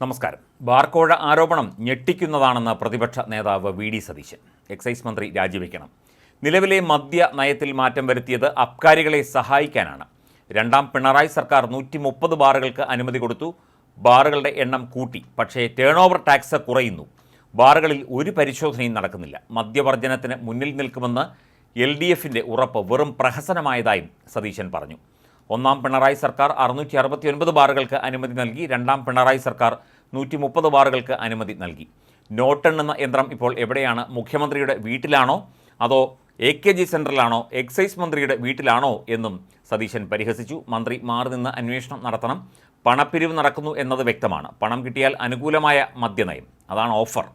നമസ്കാരം. ബാർക്കോഴ ആരോപണം ഞെട്ടിക്കുന്നതാണെന്ന് പ്രതിപക്ഷ നേതാവ് വി ഡി സതീശൻ. എക്സൈസ് മന്ത്രി രാജിവെക്കണം. നിലവിലെ മദ്യ നയത്തിൽ മാറ്റം വരുത്തിയത് അബ്കാരികളെ സഹായിക്കാനാണ്. രണ്ടാം പിണറായി സർക്കാർ നൂറ്റി മുപ്പത് ബാറുകൾക്ക് അനുമതി കൊടുത്തു. ബാറുകളുടെ എണ്ണം കൂട്ടി. പക്ഷേ ടേൺ ഓവർ ടാക്സ് കുറയുന്നു. ബാറുകളിൽ ഒരു പരിശോധനയും നടക്കുന്നില്ല. മദ്യവർജനത്തിന് മുന്നിൽ നിൽക്കുമെന്ന് എൽ ഡി എഫിന്റെ ഉറപ്പ് വെറും പ്രഹസനമായതായും സതീശൻ പറഞ്ഞു. ഒന്നാം പിണറായി സർക്കാർ അറുന്നൂറ്റി അറുപത്തി ഒൻപത് ബാറുകൾക്ക് അനുമതി നൽകി. രണ്ടാം പിണറായി സർക്കാർ നൂറ്റി മുപ്പത് ബാറുകൾക്ക് അനുമതി നൽകി. നോട്ടെണ്ണുന്ന യന്ത്രം ഇപ്പോൾ എവിടെയാണ്? മുഖ്യമന്ത്രിയുടെ വീട്ടിലാണോ? അതോ എ കെ ജി സെന്ററിലാണോ എക്സൈസ് മന്ത്രിയുടെ വീട്ടിലാണോ? എന്നും സതീശൻ പരിഹസിച്ചു. മന്ത്രി മാറി നിന്ന് അന്വേഷണം നടത്തണം. പണപ്പിരിവ് നടക്കുന്നു എന്നത് വ്യക്തമാണ്. പണം കിട്ടിയാൽ അനുകൂലമായ മദ്യനയം. അതാണ് ഓഫർ.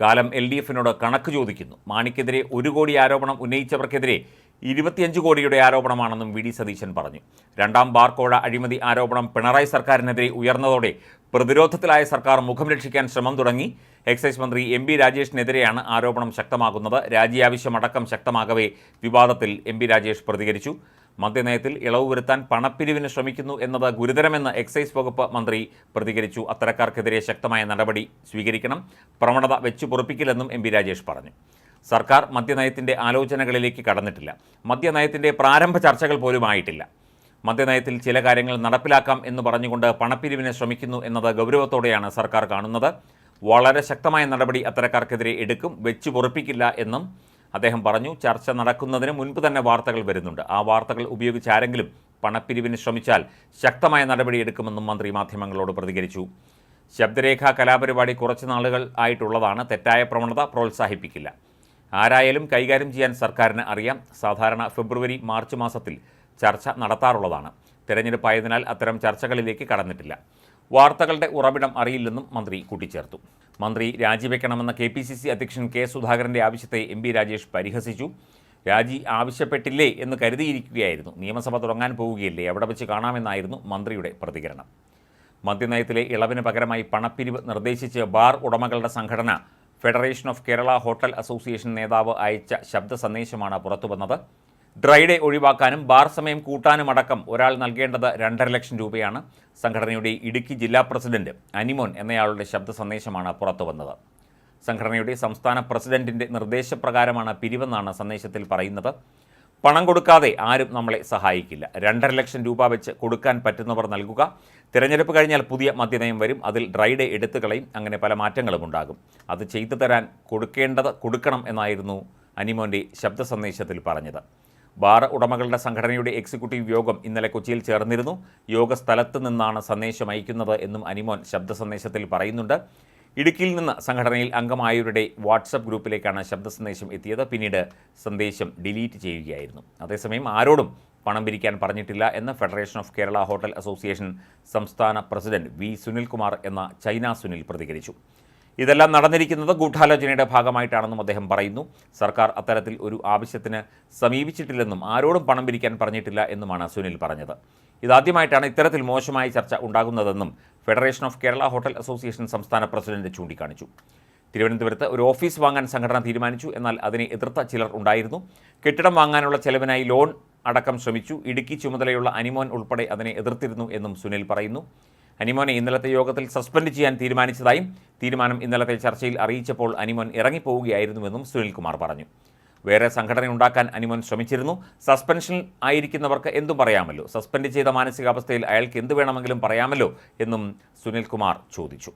കാലം എൽ ഡി എഫിനോട് കണക്ക് ചോദിക്കുന്നു. മാണിക്കെതിരെ ഒരു കോടി ആരോപണം ഉന്നയിച്ചവർക്കെതിരെ ഇരുപത്തിയഞ്ച് കോടിയുടെ ആരോപണമാണെന്നും വി ഡി സതീശൻ പറഞ്ഞു. രണ്ടാം ബാർക്കോഴ അഴിമതി ആരോപണം പിണറായി സർക്കാരിനെതിരെ ഉയർന്നതോടെ പ്രതിരോധത്തിലായ സർക്കാർ മുഖം രക്ഷിക്കാൻ ശ്രമം തുടങ്ങി. എക്സൈസ് മന്ത്രി എം പി രാജേഷിനെതിരെയാണ് ആരോപണം ശക്തമാകുന്നത്. രാജി ആവശ്യമടക്കം ശക്തമാകവേ വിവാദത്തിൽ എം പി രാജേഷ് പ്രതികരിച്ചു. മദ്യനയത്തിൽ ഇളവ് വരുത്താൻ പണപ്പിരിവിന് ശ്രമിക്കുന്നു എന്നത് ഗുരുതരമെന്ന് എക്സൈസ് വകുപ്പ് മന്ത്രി പ്രതികരിച്ചു. അത്തരക്കാർക്കെതിരെ ശക്തമായ നടപടി സ്വീകരിക്കണം. പ്രവണത വെച്ചു പൊറുപ്പിക്കില്ലെന്നും എം ബി രാജേഷ് പറഞ്ഞു. സർക്കാർ മദ്യനയത്തിന്റെ ആലോചനകളിലേക്ക് കടന്നിട്ടില്ല. മദ്യനയത്തിന്റെ പ്രാരംഭ ചർച്ചകൾ പോലും ആയിട്ടില്ല. മദ്യനയത്തിൽ ചില കാര്യങ്ങൾ നടപ്പിലാക്കാം എന്ന് പറഞ്ഞുകൊണ്ട് പണപ്പിരിവിനെ ശ്രമിക്കുന്നു എന്നത് ഗൗരവത്തോടെയാണ് സർക്കാർ കാണുന്നത്. വളരെ ശക്തമായ നടപടി അത്തരക്കാർക്കെതിരെ എടുക്കും വെച്ചു പൊറുപ്പിക്കില്ല എന്നും അദ്ദേഹം പറഞ്ഞു. ചർച്ച നടക്കുന്നതിന് മുൻപ് തന്നെ വാർത്തകൾ വരുന്നുണ്ട്. ആ വാർത്തകൾ ഉപയോഗിച്ച് ആരെങ്കിലും പണപ്പിരിവിന് ശ്രമിച്ചാൽ ശക്തമായ നടപടി എടുക്കുമെന്നും മന്ത്രി മാധ്യമങ്ങളോട് പ്രതികരിച്ചു. ശബ്ദരേഖ കലാപരിപാടി കുറച്ച് നാളുകൾ ആയിട്ടുള്ളതാണ്. തെറ്റായ പ്രവണത പ്രോത്സാഹിപ്പിക്കില്ല. ആരായാലും കൈകാര്യം ചെയ്യാൻ സർക്കാരിന് അറിയാം. സാധാരണ ഫെബ്രുവരി മാർച്ച് മാസത്തിൽ ചർച്ച നടത്താറുള്ളതാണ്. തെരഞ്ഞെടുപ്പായതിനാൽ അത്തരം ചർച്ചകളിലേക്ക് കടന്നിട്ടില്ല. വാർത്തകളുടെ ഉറവിടം അറിയില്ലെന്നും മന്ത്രി കൂട്ടിച്ചേർത്തു. മന്ത്രി രാജിവെക്കണമെന്ന കെ പി സി സി അധ്യക്ഷൻ കെ സുധാകരന്റെ ആവശ്യത്തെ എം പി രാജേഷ് പരിഹസിച്ചു. രാജി ആവശ്യപ്പെട്ടില്ലേ എന്ന് കരുതിയിരിക്കുകയായിരുന്നു. നിയമസഭ തുടങ്ങാൻ പോവുകയല്ലേ? അവിടെ വെച്ച് കാണാമെന്നായിരുന്നു മന്ത്രിയുടെ പ്രതികരണം. മദ്യനയത്തിലെ ഇളവിന് പകരമായി പണപ്പിരിവ് നിർദ്ദേശിച്ച് ബാർ ഉടമകളുടെ സംഘടന federation of Kerala hotel association നേതാവ് അയച്ച ശബ്ദ സന്ദേശമാണ് പുറത്തുവന്നത്. വന്നത് ഡ്രൈഡേ ഒഴിവാക്കാനും ബാർ സമയം കൂട്ടാനും അടക്കം ഒരാൾ നൽകേണ്ടത് രണ്ടര ലക്ഷം രൂപയാണ്. സംഘടനയുടെ ഇടുക്കി ജില്ലാ പ്രസിഡന്റ് അനിമോൻ എന്നയാളുടെ ശബ്ദ സന്ദേശമാണ് പുറത്തുവന്നത്. സംഘടനയുടെ സംസ്ഥാന പ്രസിഡന്റിന്റെ നിർദ്ദേശപ്രകാരമാണ് പിരിവെന്നാണ് സന്ദേശത്തിൽ പറയുന്നത്. പണം കൊടുക്കാതെ ആരും നമ്മളെ സഹായിക്കില്ല. രണ്ടര ലക്ഷം രൂപ വെച്ച് കൊടുക്കാൻ പറ്റുന്നവർ നൽകുക. തിരഞ്ഞെടുപ്പ് കഴിഞ്ഞാൽ പുതിയ മദ്യനയം വരും. അതിൽ ഡ്രൈഡേ എടുത്തു കളയും. അങ്ങനെ പല മാറ്റങ്ങളും ഉണ്ടാകും. അത് ചെയ്തു തരാൻ കൊടുക്കേണ്ടത് കൊടുക്കണം എന്നായിരുന്നു അനിമോന്റെ ശബ്ദ സന്ദേശത്തിൽ പറഞ്ഞത്. ബാർ ഉടമകളുടെ സംഘടനയുടെ എക്സിക്യൂട്ടീവ് യോഗം ഇന്നലെ കൊച്ചിയിൽ ചേർന്നിരുന്നു. യോഗ സ്ഥലത്ത് നിന്നാണ് സന്ദേശം അയക്കുന്നത് എന്നും അനിമോൻ ശബ്ദ സന്ദേശത്തിൽ പറയുന്നുണ്ട്. ഇടുക്കിയിൽ നിന്ന് സംഘടനയിൽ അംഗമായവരുടെ വാട്സപ്പ് ഗ്രൂപ്പിലേക്കാണ് ശബ്ദ സന്ദേശം എത്തിയത്. പിന്നീട് സന്ദേശം ഡിലീറ്റ് ചെയ്യുകയായിരുന്നു. അതേസമയം ആരോടും പണം പിരിക്കാൻ പറഞ്ഞിട്ടില്ല എന്ന് federation of Kerala hotel association സംസ്ഥാന പ്രസിഡന്റ് വി സുനിൽകുമാർ എന്ന ചൈന സുനിൽ പ്രതികരിച്ചു. ഇതെല്ലാം നടന്നിരിക്കുന്നത് ഗൂഢാലോചനയുടെ ഭാഗമായിട്ടാണെന്നും അദ്ദേഹം പറയുന്നു. സർക്കാർ അത്തരത്തിൽ ഒരു ആവശ്യത്തിന് സമീപിച്ചിട്ടില്ലെന്നും ആരോടും പണം പിരിക്കാൻ പറഞ്ഞിട്ടില്ല എന്നുമാണ് സുനിൽ പറഞ്ഞത്. ഇതാദ്യമായിട്ടാണ് ഇത്തരത്തിൽ മോശമായ ചർച്ച ഉണ്ടാകുന്നതെന്നും federation of Kerala hotel association സംസ്ഥാന പ്രസിഡന്റ് ചൂണ്ടിക്കാണിച്ചു. തിരുവനന്തപുരത്ത് ഒരു ഓഫീസ് വാങ്ങാൻ സംഘടന തീരുമാനിച്ചു. എന്നാൽ അതിനെ എതിർത്ത ചിലർ ഉണ്ടായിരുന്നു. കെട്ടിടം വാങ്ങാനുള്ള ചെലവിനായി ലോൺ അടക്കം ശ്രമിച്ചു. ഇടുക്കി ചുമതലയുള്ള അനിമോൻ ഉൾപ്പെടെ അതിനെ എതിർത്തിരുന്നു എന്നും സുനിൽ പറയുന്നു. അനിമോനെ ഇന്നലത്തെ യോഗത്തിൽ സസ്പെൻഡ് ചെയ്യാൻ തീരുമാനിച്ചതായും തീരുമാനം ഇന്നലത്തെ ചർച്ചയിൽ അറിയിച്ചപ്പോൾ അനിമോൻ ഇറങ്ങിപ്പോവുകയായിരുന്നുവെന്നും സുനിൽകുമാർ പറഞ്ഞു. വേറെ സംഘടന ഉണ്ടാക്കാൻ അനിമോൻ ശ്രമിച്ചിരുന്നു. സസ്പെൻഷൻ ആയിരിക്കുന്നവർക്ക് എന്തും പറയാമല്ലോ. സസ്പെൻഡ് ചെയ്ത മാനസികാവസ്ഥയിൽ അയാൾക്ക് എന്ത് വേണമെങ്കിലും പറയാമല്ലോ എന്നും സുനിൽകുമാർ ചോദിച്ചു.